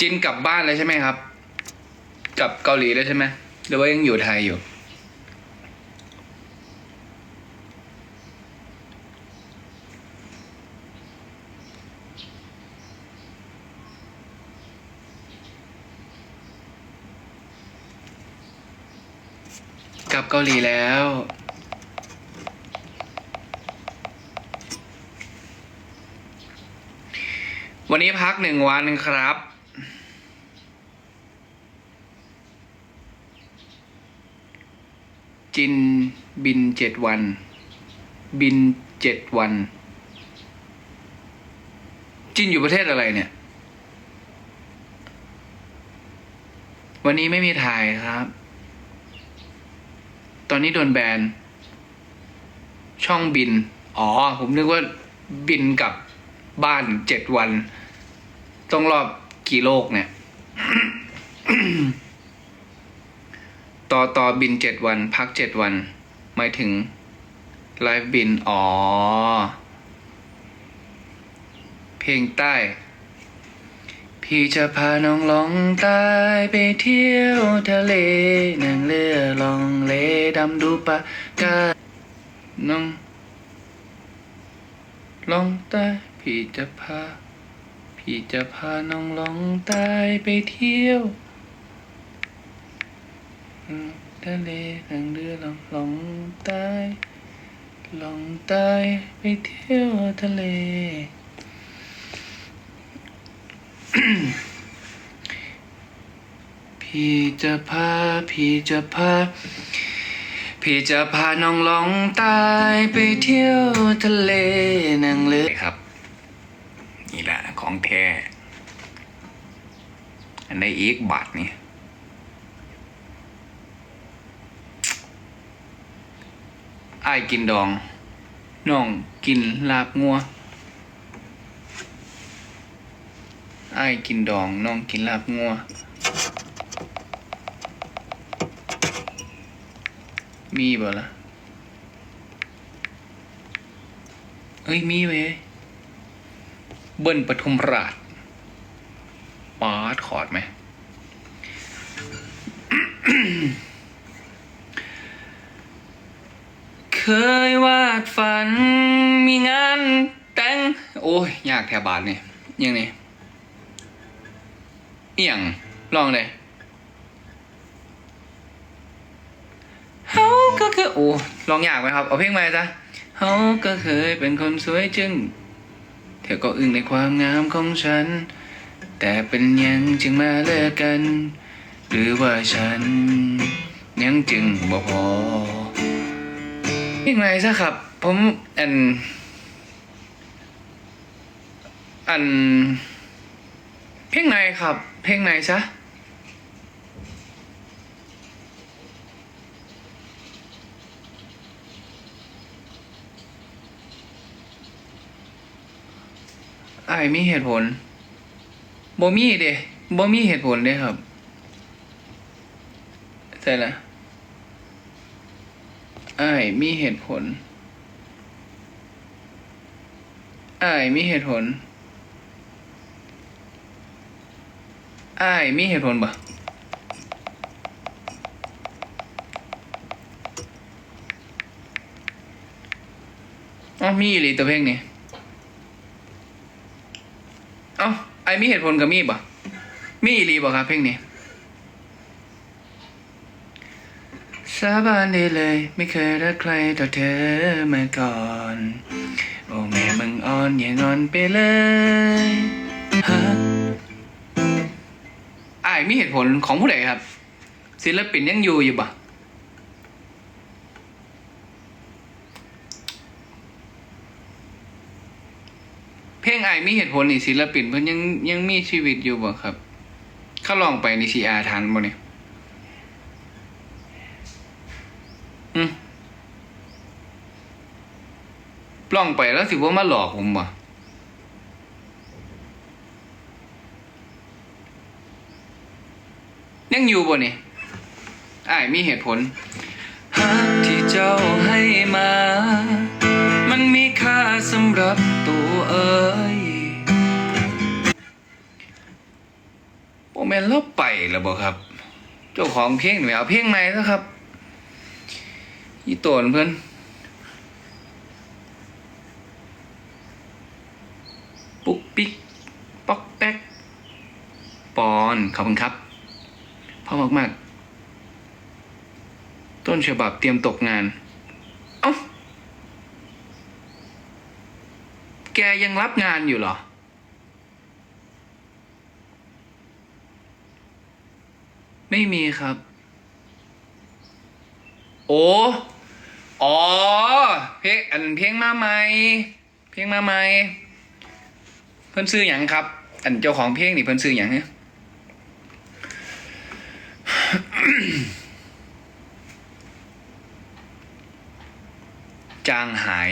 จินกลับบ้านเลยใช่ไหมครับ กลับเกาหลีแล้วใช่ไหมหรือว่ายังอยู่ไทยอยู่ กลับเกาหลีแล้ววันนี้พักหนึ่งวันครับ จินบินเจ็ดวัน บินเจ็ดวัน จินอยู่ประเทศอะไรเนี่ย วันนี้ไม่มีถ่ายครับ ตอนนี้โดนแบน ช่องบิน อ๋อ ผมนึกว่าบินกับบ้านเจ็ดวัน ต้องรอบกี่โลกเนี่ย ต่อต่อบินเจ็ดวัน พักเจ็ดวัน หมายถึงไลฟ์บิน อ๋อ เพลงใต้ พี่จะพาน้องลองใต้ไปเที่ยวทะเลนั่งเรือลองเลดำดูปะกาน้อง ลองใต้พี่จะพา พี่จะพาน้องลองใต้ไปเที่ยว ทะเลนั่งเรือลองลองใต้ลองใต้ไปเที่ยวทะเล พี่จะพา พี่จะพา พี่จะพาน้องลองใตายไปเที่ยวทะเลนั่งเรือครับ นี่แหละของแท้อันในอีกบาทนี่ อ้ายกินดอง น้องกินลาบงัวไอ้ายกินดอง น้องกินลาบงัว มีบ่ล่ะเฮ้ย มีเว้ยเบิ้ลปทุมราชปาดขอดไหม เค ยวาดฝัน มีงานแต่ง โอ้ย ยากแถวบาทนี่ยังนี่เอียงลองเลยเฮาก็คือโอ้ลองอยากไหมครับ เอาเพลงมาจ้ะเฮาก็เคยเป็นคนสวยจึง เธอก็อึ้งในความงามของฉัน แต่เป็นยังจึงมาเลิกกัน หรือว่าฉัน ยังจึงบ่พอ เพลงไหนซะครับ ผมอัน อัน เพลงไหนครับ เพลงไหนซะไอ้มีเหตุผลบ่มีเด้บ่มีเหตุผลเด้ครับใช่ละไอ้ายมีเหตุผลไอ้ายมีเหตุผลไอ้ายมีเหตุผลบ่อ๋อมีอีหลีตัวเพลงนี้เอ้าไอมีเหตุผลกับมีบ่มีอีหลีบ่ครับเพลงนี้ สาบานได้เลยไม่เคยรักใครเท่าเธอมาก่อน โอ้แม่มึงอ่อนอย่างอนไปเลยฮะไอายมีเหตุผลของผู้ใดครับ ศิลปินยังอยู่อยู่บ่เพลงไอายมีเหตุผลนี่ศิลปินเพิ่นยังยังมีชีวิตอยู่บ่ครับ เขาลองไปในซีอาทันบ่เนี่ย อืมลองไปแล้วสิว่ามาหลอกผมบ่ยังอยู่บ่เนี่ยอ้ายมีเหตุผลหากที่เจ้าให้มา มันมีค่าสำหรับตัวเอ้ยนแล้วไปแล้วบ่ครับ เจ้าของเพลงนี่เอาเพลงใหม่แล้วครับ อีโตนเพื่อนปุ๊กปิ๊กป๊อกแป๊กปอนขอบคุณครับเพราะมากๆ ต้นฉบับเตรียมตกงาน เอ้า แกยังรับงานอยู่เหรอ ไม่มีครับ โอ้ อ๋อ เพลงอันเพลงมาใหม่ เพลงมาใหม่ เพิ่นซื้ออย่างครับ อันเจ้าของเพลงนี่เพิ่นซื้ออย่างเนี่ยจางหาย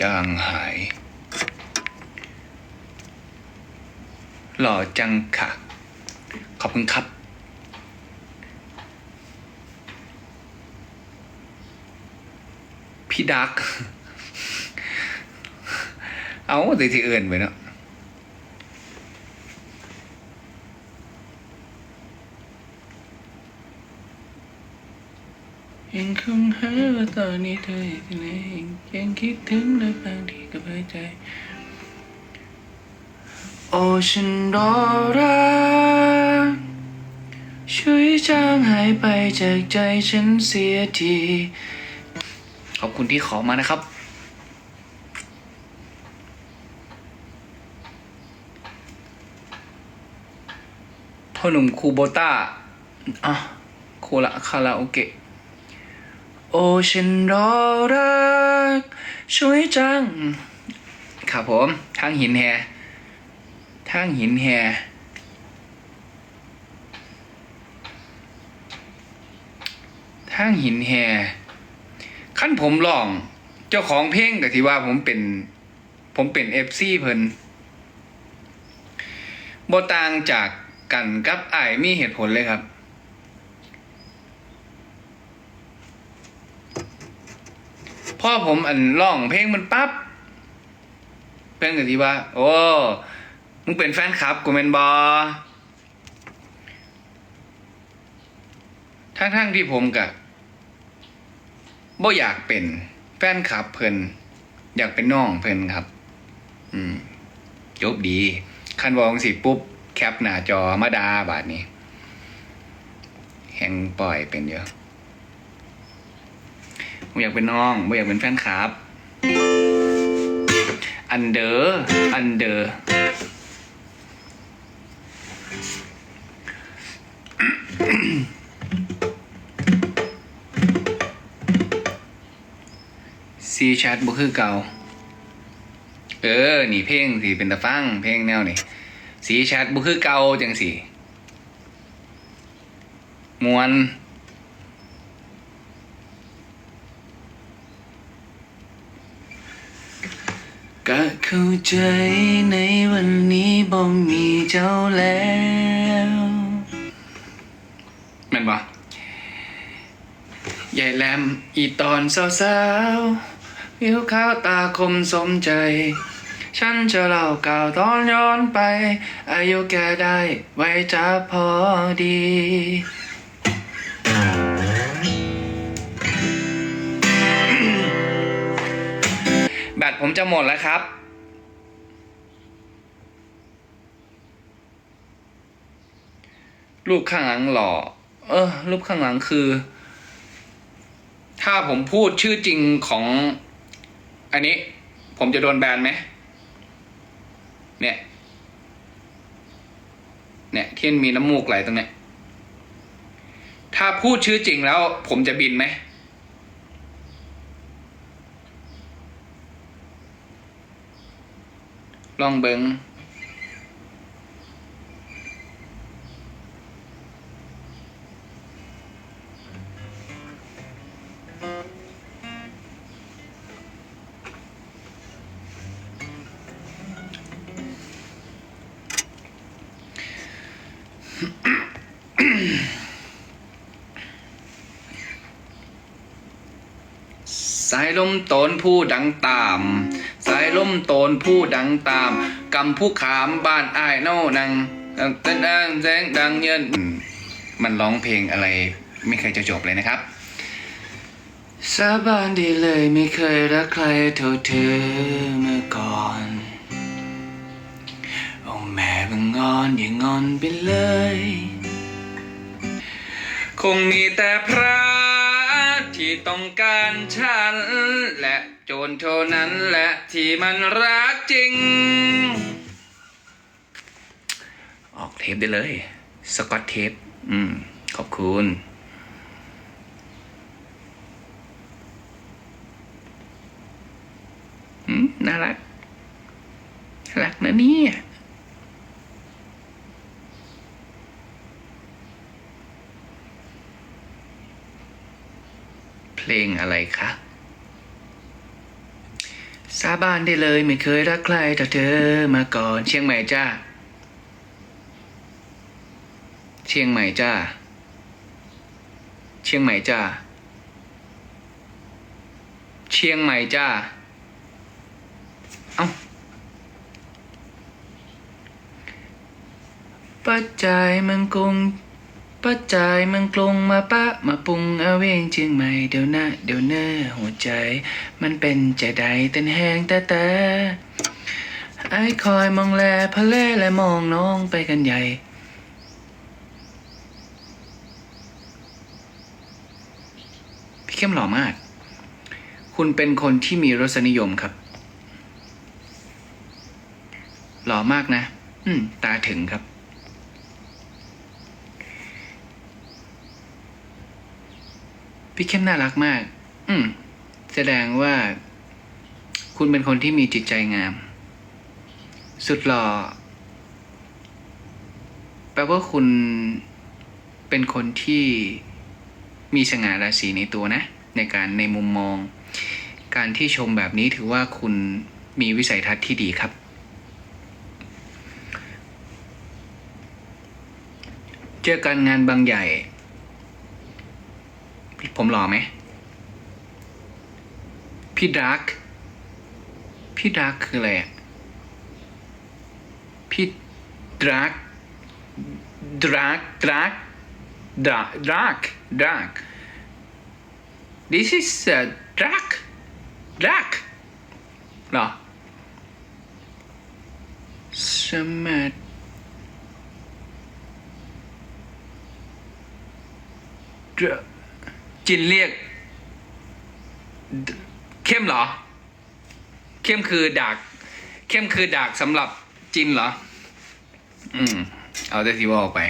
จางหาย หล่อจังค่ะ ขอบคุณครับ พี่ดัก เอาแต่ที่เอื่นไปเนาะยังคงหาว่าตอนนี้เธออยู่ที่ไหนยังคิดถึงและบางทีก็เผยใจ โอ้ฉันรอรักช่วยจางหายไปจากใจฉันเสียที ขอบคุณที่ขอมานะครับ พ่อหนุ่มคูโบต้าอะคูละคาราโอเกะ โอฉันรอรัก ช่วยจัง ครับผม ทางหินแฮ ทางหินแฮทางหินแฮขั้นผมลอง เจ้าของเพลงกับที่ว่าผมเป็น ผมเป็นเอฟซีเพิ่นบต่างจากกันกับไอ้มีเหตุผลเลยครับ พ่อผมอันร้องเพลงมันปั๊บเพื่อนกับที่ว่า โอ้ มึงเป็นแฟนคลับกูเมนบอทั้งทั้งๆที่ผมกับบ่อยากเป็นแฟนคลับเพิ่นอยากเป็นน้องเพิ่นครับ อืมจบดี คันวองสิปุ๊บ แคปหน้าจอมาดาบาทนี้ แหงปล่อยเป็นเยอะผมอยากเป็นน้องผมอยากเป็นแฟนคลับ อันเดอร์อันเดอร์ ซีชัดบ่คือเก่า เออ นี่เพลงสิเป็นตะฟัง เพลงแนวนี่สีชัดบ่คือเก่าจังสิมวนก็เข้าใจในวันนี้บ่มีเจ้าแล้วแม่นบ่ใหญ่แหลมอีตอนสาวๆ ผิวขาวตาคมสมใจ ฉันจะเล่าก่าวตอนย้อนไป อายุแกได้ไว้จะพอดี แบตผมจะหมดแล้วครับรูปข้างหลังหล่อ เออ รูปข้างหลังคือ ถ้าผมพูดชื่อจริงของ อันนี้ผมจะโดนแบนไหมเนี่ย เนี่ยที่มันมีน้ำมูกไหลตรงเนี้ยถ้าพูดชื่อจริงแล้วผมจะบินไหมลองเบิงายลมโตนผู้ดังตาม สายลมโตนผู้ดังตามกำผู้ขามบ้านอ้ายเน่านังดังดังดังแสงดังเยินมันร้องเพลงอะไรไม่เคยจะจบเลยนะครับสาบานด้เลยไม่เคยรักใครเท่าเธอเมื่อก่อนโอ้แม่บังงอนอย่างงอนไปเลย คงมีแต่พระ ต้องการฉัน และโจรเท่านั้นแหละที่มันรักจริง ออกเทปได้เลย สกอตเทป อืม ขอบคุณอืมน่ารักน่ารักนะเนี่ย เพลงอะไรคะสาบานได้เลยไม่เคยรักใครเท่เธอมาก่อน เชียงใหม่จ้า เชียงใหม่จ้า เชียงใหม่จ้า เชียงใหม่จ้า เอ้าปัจจัยมันคง ปัจจัยมันกลงมาปะมาปรุงเอาเองเชียงใหม่เดี๋ยวนะเดี๋ยวเนอหัวใจ มันเป็นใจใดเต้นแหงแต่แต่ไอ้คอยมองแลพะเลและมองน้องไปกันใหญ่พี่เข้มหล่อมาก คุณเป็นคนที่มีรสนิยมครับ หล่อมากนะ อืม ตาถึงครับ พี่เข้มน่ารักมาก อืม แสดงว่า คุณเป็นคนที่มีจิตใจงาม สุดหล่อ แปลว่าคุณเป็นคนที่มีสง่าราศีในตัวนะ ในการในมุมมอง การที่ชมแบบนี้ถือว่าคุณมีวิสัยทัศน์ที่ดีครับ เจอกันงานบางใหญ่ ผมหล่อไหม พี่ดาร์กพี่ดาร์กคืออะไรอะพี่ดาร์กดาร์กดาร์กดาร์กดาร์กดาร์ก this is a dark dark หรอสมัดดาร์ จินเรียก เข้มเหรอ เข้มคือดาก เข้มคือดากสำหรับจินเหรอ อืม เอาแต่ทีว่าออกไป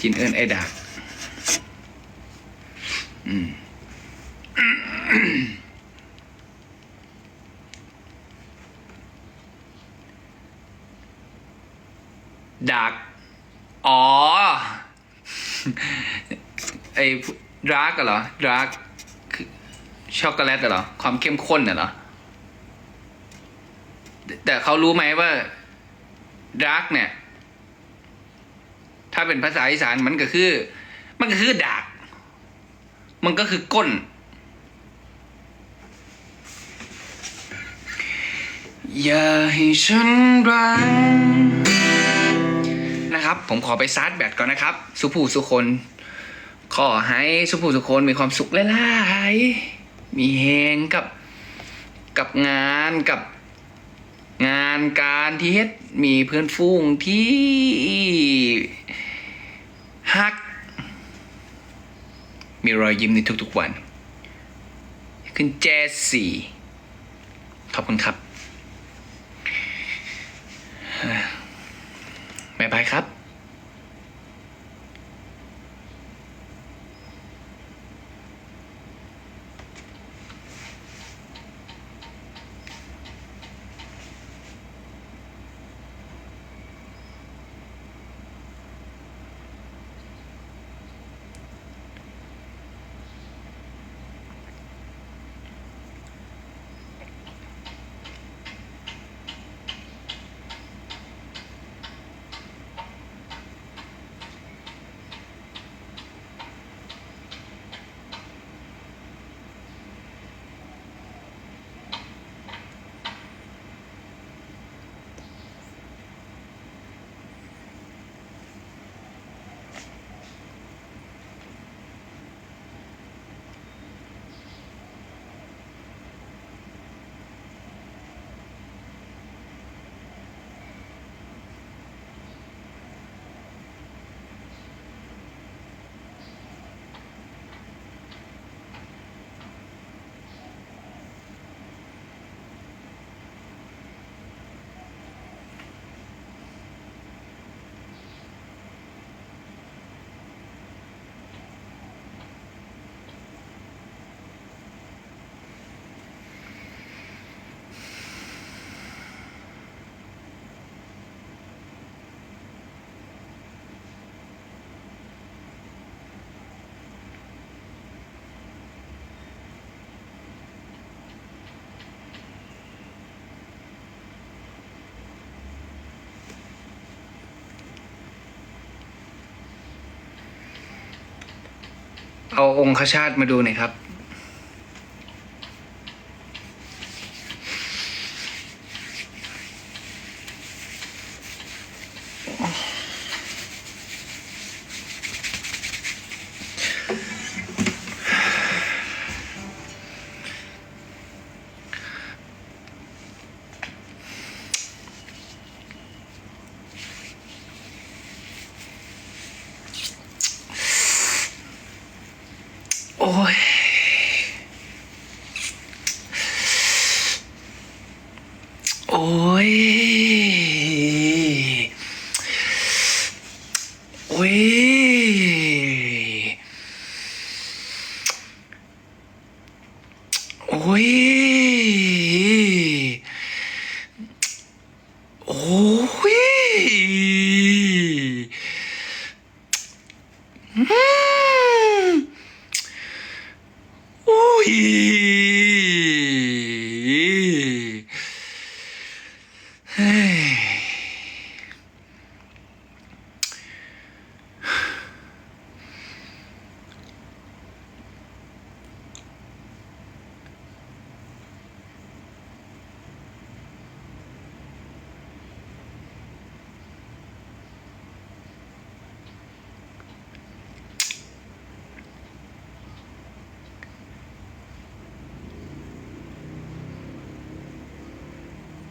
จินเอิญไอ้ดาก อืมดาก อ๋อ ไอ้ดราร์กเหรอดราร์กคือช็อกโกแลตเหรอ ความเข้มข้นน่ะเหรอ แต่เขารู้ไหมว่าดราร์กเนี่ย ถ้าเป็นภาษาอีสานมันก็คือ มันก็คือดาก มันก็คือก้น อย่าให้ฉันรัง นะครับ ผมขอไปซาร์จแบตก่อนนะครับ สุภูสุคน ขอให้สุภูสุคนมีความสุขหลายๆมีเฮงกับกับงานกับงานการที่เฮ็ดมีเพื่อนฟูงที่ฮัก มีรอยยิ้มในทุกๆวัน ขึ้นแจสี่ขอบคุณครับบ๊ายบายครับ เอาองคชาตมาดูหน่อยครับ โอ้ย โอ้ย โอ้ย โอ้ย โอ้ย อืม โอ้ยเฮ้ย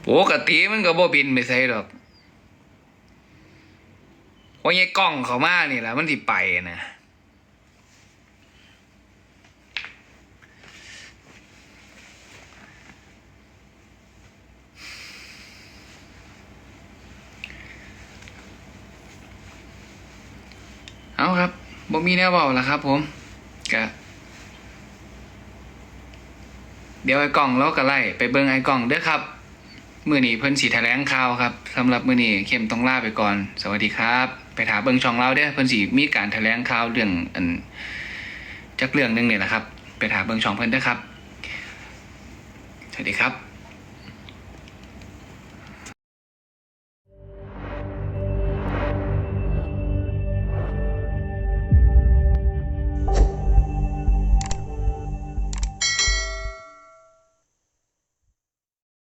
ปกติมันก็บ่บินไปใส่ดอกเพราะไงกล้องเขามานี่แหละมันสิไปนะเอาครับบ่มีแนวเบาละครับผมกะเดี๋ยวไอ้กล่องเราก็ไล่ไปเบิ่งไอ้กล่องเด้อครับ มื่อนี้เพิ่นสีแถลงข่าวครับสำหรับมื่อนี้เข้มต้องลาไปก่อน สวัสดีครับ ไปถามเบิ่งช่องเราเด้อเพิ่นสิมีการแถลงข่าวเรื่องอันจักเรื่องหนึงนี่แหละครับ ไปถามเบิ่งช่องเพิ่นเด้อครับ สวัสดีครับ